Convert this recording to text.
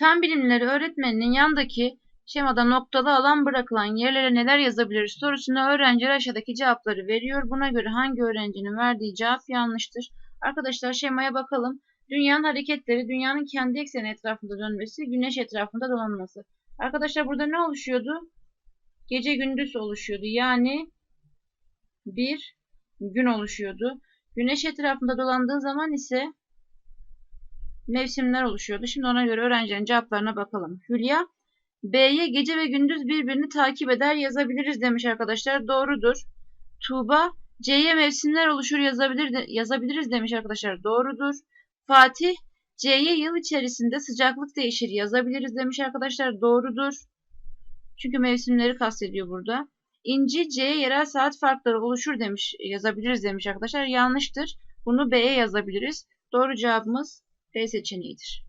Fen bilimleri öğretmeninin yandaki şemada noktalı alan bırakılan yerlere neler yazabiliriz sorusuna öğrenciler aşağıdaki cevapları veriyor. Buna göre hangi öğrencinin verdiği cevap yanlıştır? Arkadaşlar şemaya bakalım. Dünyanın hareketleri, dünyanın kendi ekseni etrafında dönmesi, güneş etrafında dolanması. Arkadaşlar burada ne oluşuyordu? Gece gündüz oluşuyordu. Yani bir gün oluşuyordu. Güneş etrafında dolandığı zaman ise mevsimler oluşuyordu. Şimdi ona göre öğrencilerin cevaplarına bakalım. Hülya, B'ye gece ve gündüz birbirini takip eder yazabiliriz demiş arkadaşlar. Doğrudur. Tuğba, C'ye mevsimler oluşur yazabilir yazabiliriz demiş arkadaşlar. Doğrudur. Fatih, C'ye yıl içerisinde sıcaklık değişir yazabiliriz demiş arkadaşlar. Doğrudur. Çünkü mevsimleri kastediyor burada. İnci C'ye yerel saat farkları oluşur demiş yazabiliriz demiş arkadaşlar. Yanlıştır. Bunu B'ye yazabiliriz. Doğru cevabımız recepcionistas